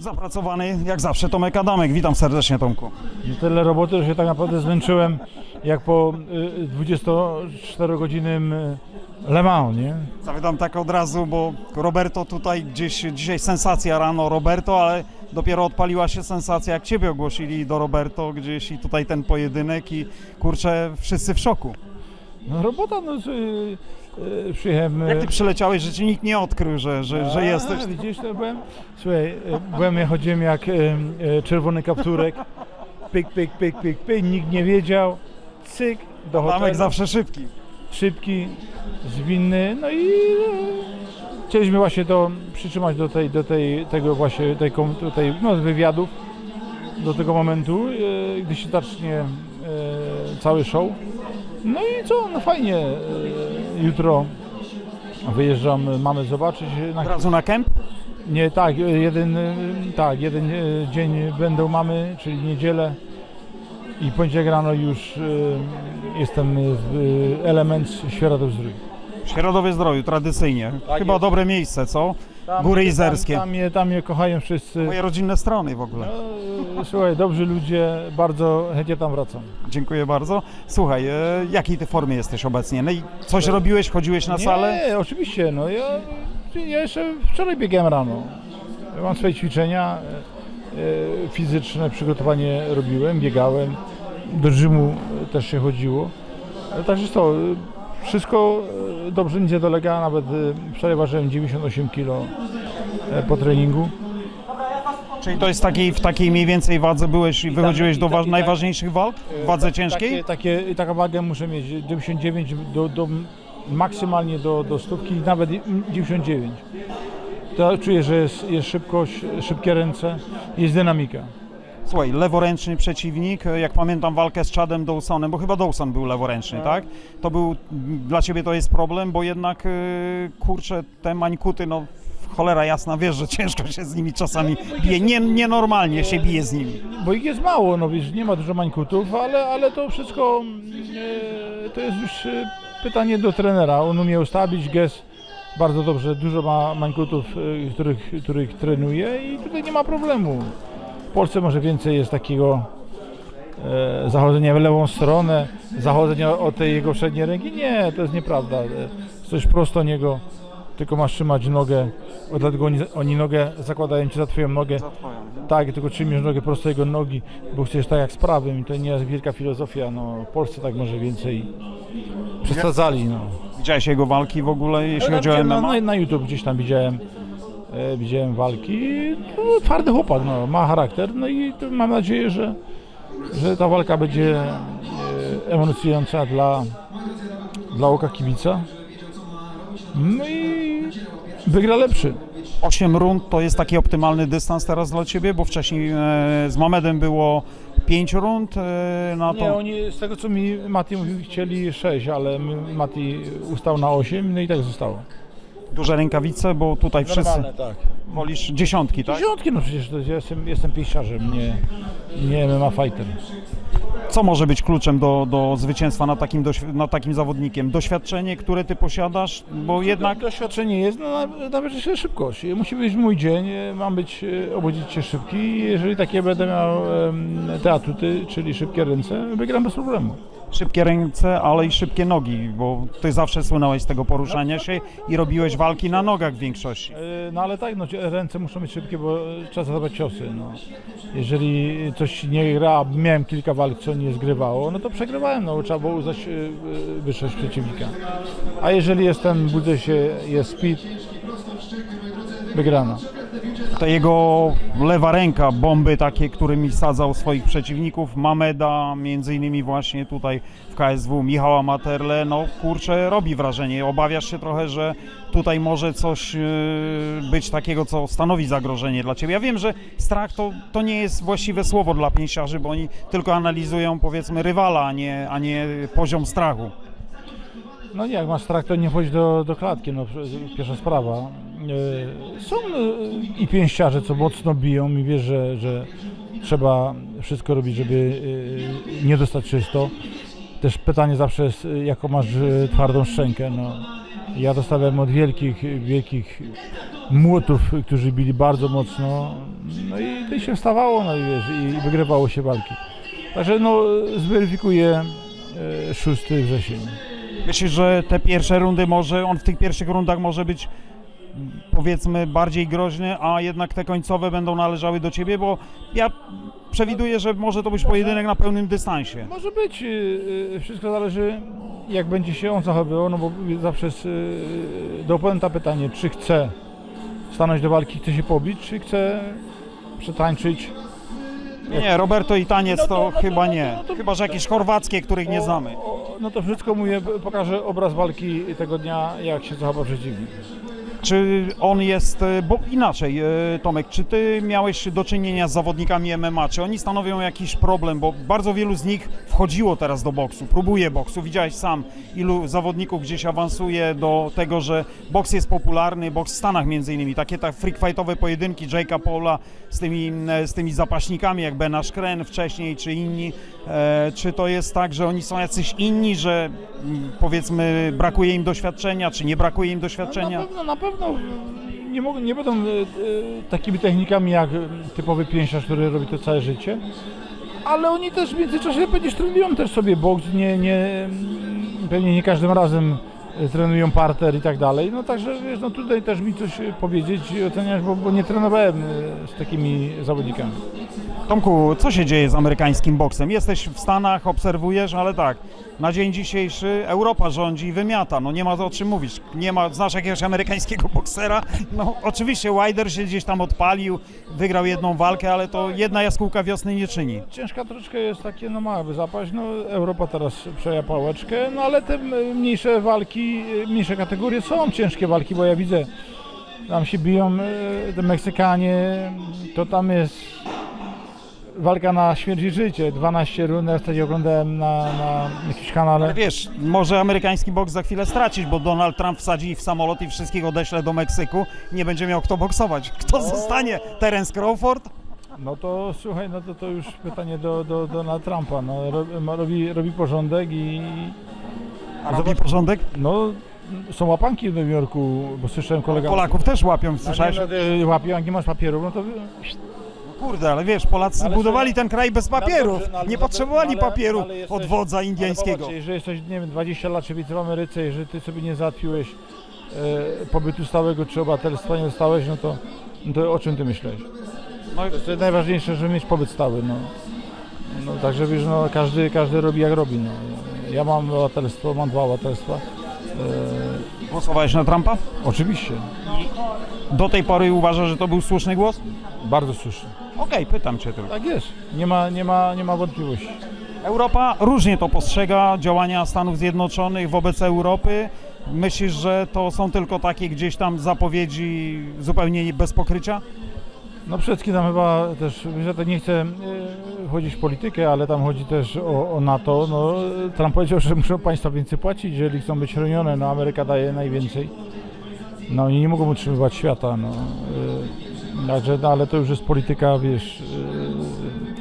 Zapracowany jak zawsze Tomek Adamek. Witam serdecznie Tomku. Tyle roboty, że się tak naprawdę zmęczyłem, jak po y, 24-godzinnym y, Le Mans, nie? Zawydam tak od razu, bo Roberto tutaj gdzieś dzisiaj sensacja rano Roberto, ale dopiero odpaliła się sensacja jak Ciebie ogłosili do Roberto gdzieś i tutaj ten pojedynek i kurczę wszyscy w szoku. No robota, no, y, y, przyjechałem... Jak Ty przyleciałeś, że Ci nikt nie odkrył, że, że, że A, jesteś. Widzisz, to byłem, słuchaj, y, byłem, ja chodziłem jak y, y, czerwony kapturek, pyk, pyk, pyk, pyk, pyk, nikt nie wiedział, cyk, do hotelu, zawsze szybki. szybki, zwinny, no i e, chcieliśmy właśnie to przytrzymać do tej, do tej, tego właśnie, tej, kom- tutaj, no, wywiadów, do tego momentu, e, gdy się zacznie e, cały show. No i co, no fajnie, e, jutro wyjeżdżam, mamy zobaczyć. Na, Od razu na kemp? nie, tak, jeden, e, tak, jeden e, dzień będą mamy, czyli niedzielę i poniedziałek rano już jestem w e, Elements Światowy Zdrój. Środowie Zdroju, tradycyjnie. Chyba jest. dobre miejsce, co? Góry Izerskie. Tam, tam, je, tam je kochają wszyscy. Moje rodzinne strony w ogóle. No, słuchaj, dobrzy ludzie, bardzo chętnie tam wracam. Dziękuję bardzo. Słuchaj, e, jakiej Ty formie jesteś obecnie? No i coś robiłeś, chodziłeś na salę? Nie, oczywiście, no ja, ja jeszcze wczoraj biegałem rano. Mam swoje ćwiczenia e, e, fizyczne, przygotowanie robiłem, biegałem. Do e, też się chodziło. E, Także to, e, wszystko e, dobrze, nic nie dolega, nawet e, wczoraj ważyłem 98 kg e, po treningu. Czyli to jest takiej, w takiej mniej więcej wadze byłeś i wychodziłeś do tak- wa- tak- najważniejszych walk? W wadze Tak- ciężkiej? Takie, takie, taką wagę muszę mieć 99 do, do maksymalnie do, do stówki, nawet 99. To czuję, że jest, jest szybkość, szybkie ręce, jest dynamika. Słuchaj, leworęczny przeciwnik, e, jak pamiętam walkę z Chadem Dawsonem, bo chyba Dawson był leworęczny, tak? To był, dla Ciebie to jest problem, bo jednak, e, kurczę, te mańkuty, no cholera jasna, wiesz, że ciężko się z nimi czasami bije, nie, nienormalnie się bije z nimi. Bo ich jest mało, no wiesz, nie ma dużo mańkutów, ale, ale to wszystko e, to jest już pytanie do trenera. On umie ustawić gest bardzo dobrze, dużo ma mańkutów, których, których trenuje i tutaj nie ma problemu. W Polsce może więcej jest takiego e, zachodzenia w lewą stronę, zachodzenia od tej jego przedniej ręki. Nie, to jest nieprawda. E, Coś prosto niego, tylko masz trzymać nogę, o, dlatego oni, oni nogę zakładają ci za twoją nogę. Tak, tylko trzymiesz nogę prosto jego nogi, bo chcesz tak jak z prawym i to nie jest wielka filozofia, no w Polsce tak może więcej przesadzali, no. Widziałeś jego walki w ogóle, jeśli chodzi o na, MMA? na, na YouTube gdzieś tam widziałem, e, widziałem walki, no, twardy chłopak, no, ma charakter, no i mam nadzieję, że, że ta walka będzie e, emocjonująca dla, dla oka kibica. No i wygra lepszy. 8 rund to jest taki optymalny dystans teraz dla Ciebie, bo wcześniej e, z Mamedem było 5 rund na Nie, to. oni z tego co mi Mati mówił, chcieli 6, ale Mati ustał na 8, no i tak zostało. Duże rękawice, bo tutaj wszyscy tak. wolisz dziesiątki, tak? Dziesiątki, no przecież to jest- ja jestem, jestem pięściarzem, nie, nie MMA fighter. Co może być kluczem do, do zwycięstwa nad takim, doświ- nad takim zawodnikiem? Doświadczenie, które Ty posiadasz, bo jednak Do, doświadczenie jest, no na- nawet jeszcze szybkość. Musi być mój dzień, e, mam być, e, obudzić się szybki i jeżeli takie będę miał em, te atuty, czyli szybkie ręce, wygram bez problemu. Szybkie ręce, ale i szybkie nogi, bo Ty zawsze słynąłeś z tego poruszania się i robiłeś walki na nogach w większości. E, No ale tak, no, ręce muszą być szybkie, bo e, trzeba zadawać ciosy. No. Jeżeli coś nie gra, miałem kilka walk, co nie zgrywało, no to przegrywałem, no trzeba było uznać e, wyższość przeciwnika. A jeżeli jestem, budzę się, jest speed, wygrana. Ta jego lewa ręka, bomby takie, którymi sadzał swoich przeciwników, Mameda, między innymi właśnie tutaj w KSW, Michała Materle, no kurczę, robi wrażenie. Obawiasz się trochę, że tutaj może coś yy, być takiego, co stanowi zagrożenie dla Ciebie. Ja wiem, że strach to, to nie jest właściwe słowo dla pięściarzy, bo oni tylko analizują powiedzmy rywala, a nie, a nie poziom strachu. No nie, jak masz strach, to nie chodź do, do klatki, no pierwsza sprawa. E, Są e, i pięściarze, co mocno biją i wiesz, że, że trzeba wszystko robić, żeby e, nie dostać czysto. Też pytanie zawsze jest, jaką masz twardą szczękę. No, ja dostałem od wielkich, wielkich młotów, którzy bili bardzo mocno. No i, i się wstawało, no i wiesz, i, i wygrywało się walki. Także no, zweryfikuję e, 6 wrzesień. Myślisz, że te pierwsze rundy może, on w tych pierwszych rundach może być powiedzmy bardziej groźny, a jednak te końcowe będą należały do ciebie, bo ja przewiduję, że może to być pojedynek na pełnym dystansie. Może być, y, y, wszystko zależy jak będzie się on zachowywał, no bo zawsze jest y, do oponenta pytanie, czy chce stanąć do walki, chce się pobić, czy chce przetańczyć. Nie, nie, Roberto i taniec No to- to no to- chyba no nie. no to- Chyba, że jakieś chorwackie, których nie O- znamy. o- No to wszystko mówię, pokażę obraz walki tego dnia, jak się zachowa przeciwnik. Czy on jest, e, bo inaczej, e, Tomek, czy ty miałeś do czynienia z zawodnikami MMA, czy oni stanowią jakiś problem, bo bardzo wielu z nich wchodziło teraz do boksu, próbuje boksu, widziałeś sam, ilu zawodników gdzieś awansuje do tego, że boks jest popularny, boks w Stanach między innymi, takie tak freak fightowe pojedynki Jake'a Paula z tymi, e, z tymi zapaśnikami jak Ben Askren wcześniej, czy inni, czy to jest tak, że oni są jacyś inni, że mm, powiedzmy brakuje im doświadczenia, czy nie brakuje im doświadczenia? Na pewno, na pewno nie, mogą, nie będą e, e, takimi technikami jak typowy pięściarz, który robi to całe życie, ale oni też w międzyczasie pewnie trenują też sobie boks, nie, nie, pewnie nie każdym razem e, trenują parter i tak dalej, no także wiesz, no tutaj też mi coś powiedzieć i oceniać, bo, bo nie trenowałem z takimi zawodnikami. Tomku, co się dzieje z amerykańskim boksem? Jesteś w Stanach, obserwujesz, ale tak, na dzień dzisiejszy Europa rządzi i wymiata, no nie ma o czym mówić. Nie ma, znasz jakiegoś amerykańskiego boksera? No oczywiście Wilder się gdzieś tam odpalił, wygrał jedną walkę, ale to jedna jaskółka wiosny nie czyni. Ciężka troszkę jest takie, no mała zapaść, no Europa teraz przeja pałeczkę, no ale te mniejsze walki, mniejsze kategorie są ciężkie walki, bo ja widzę, tam się biją y, te Meksykanie, to tam jest walka na śmierć i życie, 12 rund, ja wtedy oglądałem na, na jakimś kanale. Ale wiesz, może amerykański boks za chwilę stracić, bo Donald Trump wsadzi ich w samolot i wszystkich odeśle do Meksyku. Nie będzie miał kto boksować. Kto zostanie? Terence Crawford? No to słuchaj, no to, to już pytanie do, do Donalda Trumpa, no ro- ma- robi, robi porządek i A robi porządek? no są łapanki w Nowym Jorku, bo słyszałem kolega... Polaków też łapią, słyszałeś? No, no, łapią, jak nie masz papierów, no to Kurde, ale wiesz, Polacy Ale zbudowali ten kraj bez papierów. dobrze, no ale nie zobacz, potrzebowali no ale- papieru ale jesteś- od wodza Ale indyjskiego. popatrz, jeżeli jesteś, nie wiem, 20 lat czy w Ameryce, jeżeli ty sobie nie załatwiłeś e, pobytu stałego czy obywatelstwa nie dostałeś, no to, no to o czym ty myślałeś? No, To jest najważniejsze, żeby mieć pobyt stały, no. No także wiesz, no każdy, każdy robi jak robi, no. Ja mam obywatelstwo, mam dwa obywatelstwa. E, głosowałeś na Trumpa? oczywiście, Do tej pory uważasz, że to był słuszny głos? bardzo słusznie. Okej, pytam cię tylko. Tak jest, nie ma, nie ma, nie ma wątpliwości. Europa różnie to postrzega, działania Stanów Zjednoczonych wobec Europy. Myślisz, że to są tylko takie gdzieś tam zapowiedzi zupełnie bez pokrycia? No przede wszystkim tam chyba też, że to nie chcę e, wchodzić w politykę, ale tam chodzi też o, o NATO. No, Trump powiedział, że muszą państwa więcej płacić, jeżeli chcą być chronione. No Ameryka daje najwięcej. No oni nie mogą utrzymywać świata. No. E, Także, no, ale to już jest polityka, wiesz, e,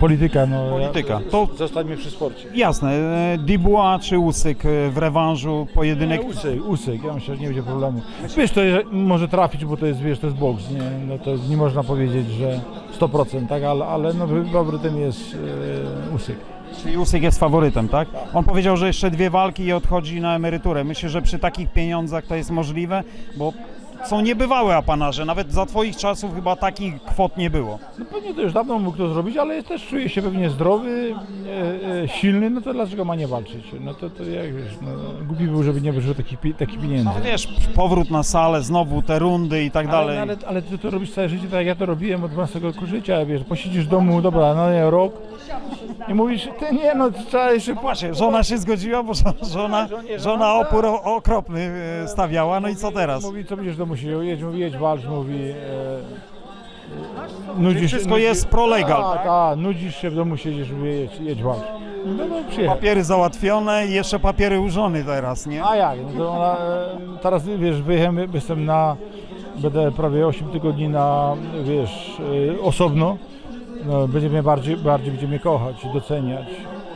polityka. No, Polityka. To- Zostańmy przy sporcie. Jasne, e, Dubois czy Usyk e, w rewanżu, pojedynek. Nie, usyk, usyk, ja myślę, że nie będzie problemu. Wiesz, to jest, może trafić, bo to jest, wiesz, to jest boks, nie? No to nie można powiedzieć, że 100%, tak, ale, ale no, faworytem jest e, usyk. Czyli Usyk jest faworytem, tak? On powiedział, że jeszcze dwie walki i odchodzi na emeryturę. Myślę, że przy takich pieniądzach to jest możliwe, bo są niebywałe apanarze. Nawet za twoich czasów chyba takich kwot nie było. No pewnie to już dawno mógł to zrobić, ale też czuje się pewnie zdrowy, e, silny, no to dlaczego ma nie walczyć? No to, to jak wiesz, no, głupi był, żeby nie wyżył takich, pi- takich pieniędzy. No wiesz, powrót na salę, znowu te rundy i tak dalej. Ale, ale, ale ty to robisz całe życie, tak jak ja to robiłem od 12 roku życia, wiesz, posiedzisz w domu, dobra, no nie, rok i mówisz, ty nie, no trzeba jeszcze Właśnie, żona się zgodziła, bo żo- żona, żona opór o- okropny e, stawiała, no i co teraz? Mówi, co będziesz w domu siedział, jedź, mówi, jedź walcz, mówi. E, e, nudzisz, wszystko jest prolegal, Tak, tak? tak, nudzisz się w domu, siedzisz, mówi, jedź, jedź walcz. No, no przyjechał. Papiery załatwione i jeszcze papiery u żony teraz, nie? A jak, no to ona, e, teraz wiesz, wyjechałem, jestem na, będę prawie 8 tygodni na, wiesz, e, osobno. No, będzie mnie bardziej, bardziej będzie mnie kochać, doceniać.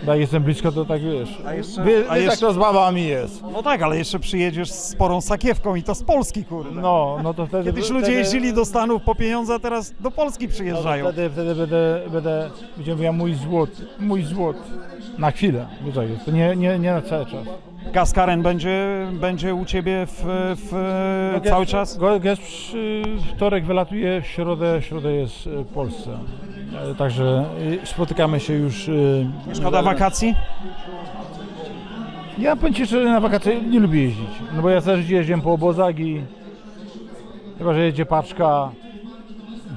Jak jestem blisko, to tak wiesz. A jeszcze- Wie, a wiesz, jeszcze- to z babami jest. No tak, ale jeszcze przyjedziesz z sporą sakiewką i to z Polski, kurde. No, no to wtedy... Kiedyś ludzie wtedy, jeździli do Stanów po pieniądze, a teraz do Polski no to przyjeżdżają. wtedy, wtedy będę, będę, będzie mówiła mój złot, mój złot. Na chwilę, wiesz jak jest, to nie, nie, nie na cały czas. Kaskaren będzie, będzie u Ciebie w, w, No, cały czas? Gest przy wtorek wylatuje, w środę, w środę jest e, w Polsce. E, Także e, spotykamy się już. e, Szkoda wakacji? Ja powiem Ci szczerze, na wakacje nie lubię jeździć. No bo ja też jeździłem po obozach i chyba, że jedzie paczka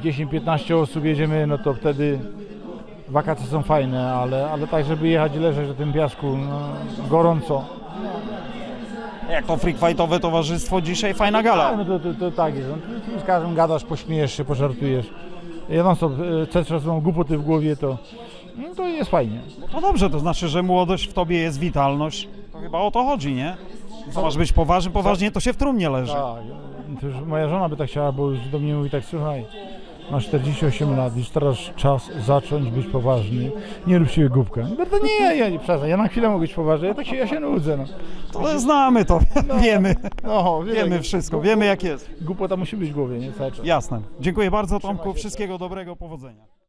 10-15 osób jedziemy, no to wtedy wakacje są fajne, ale, ale tak, żeby jechać i leżeć na tym piasku, no, gorąco. Jak to freak fightowe towarzystwo dzisiaj, fajna gala. no to, to, to tak jest. No, z każdym gadasz, pośmiejesz się, pożartujesz. Ja non stop, e, cały czas mam głupoty w głowie, to, no, to jest fajnie. To dobrze, to znaczy, że młodość w Tobie jest witalność. To chyba o to chodzi, nie? Co masz być poważny? Poważnie to się w trumnie leży. Tak, to już moja żona by tak chciała, bo już do mnie mówi tak, słuchaj, masz 48 lat, już teraz czas zacząć być poważny. Nie rób siebie głupka. No to nie, ja nie przepraszam, ja na chwilę mogę być poważny, ja tak się, ja się nudzę, no. To znamy to, wiemy. No, Wiemy wszystko, wiemy jak jest. Głupota musi być w głowie, nie cały czas. Jasne. Dziękuję bardzo Tomku, wszystkiego dobrego, powodzenia.